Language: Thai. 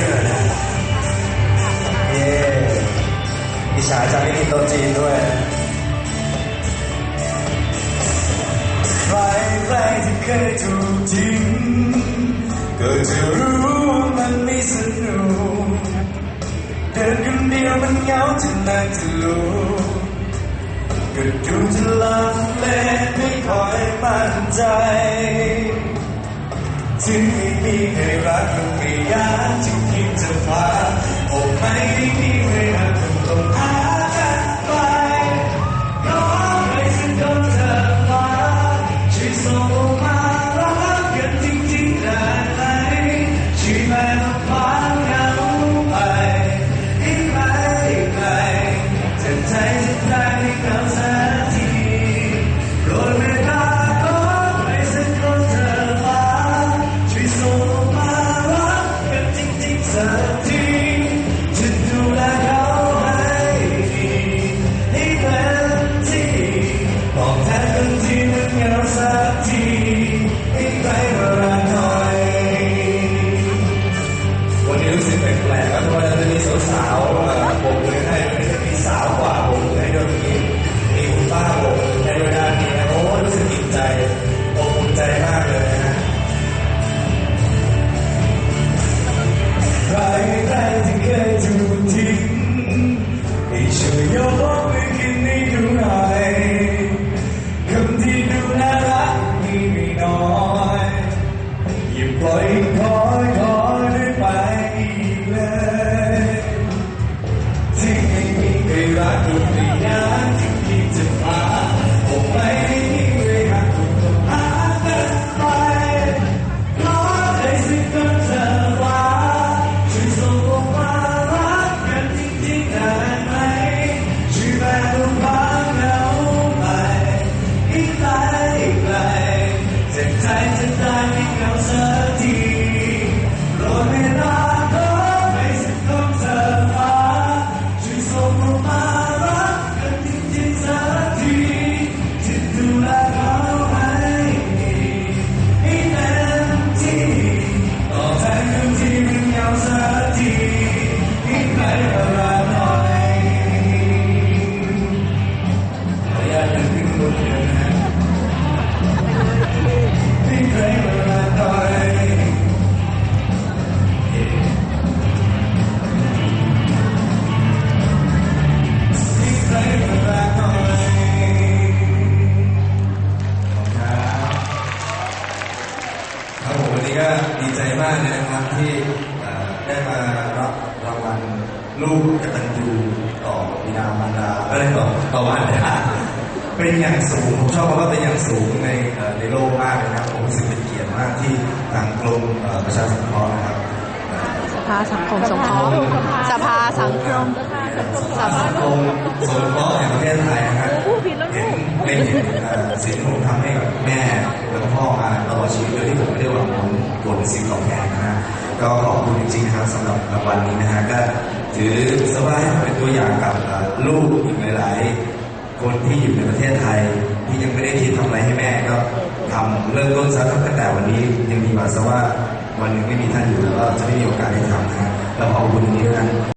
เยนเย้อิจฉาจังไม่มีโต๊ะจีนด้วยใครใครที่เคยถูกทิ้งก็จะรู้ว่ามันไม่สนุกเดินคนเดียวมันเหงาจนน่าจะรู้ก็ดูจะลังเลไม่คอยมั่นใจถึงไม่มีใครรักก็ไม่อยากจะ คิด นะครับที่เอ่อได้มารับรางวัลลูกกตัญญูต่อบิดามารดาอะไรต่อต่อมารดาเป็นอย่างสูงผมชอบคำว่าเป็นอย่างสูงในเอ่อในโลกมากเลยนะครับผมรู้สึกเป็นเกียรติมากที่ทางกรมเอ่อประชาสังเคราะห์นะครับเอ่อสภาสังคมสงเคราะห์สภาสังคมสภาสังคมสงเคราะห์แห่งประเทศไทยนะครับ เห็นเป็นเห็นสิ่งที่ผมทำให้กับแม่และพ่อมาตลอดชีวิตโดยที่ผมไม่ได้หวังผลผลสิ่งตอบแทนนะฮะก็ขอบคุณจริงๆครับสำหรับรางวัลนี้นะฮะก็ถือสบายเป็นตัวอย่างกับลูกอีกหลายๆ คนที่อยู่ในประเทศไทย ที่ยังไม่ได้คิดทำอะไรให้แม่ก็ทำเริ่มต้นซะตั้งแต่วันนี้ยังมีหวังซะว่าวันหนึ่งไม่มีท่านอยู่แล้วก็จะไม่มีโอกาสได้ทำนะฮะเราขอบคุณตรงนี้ด้วยกัน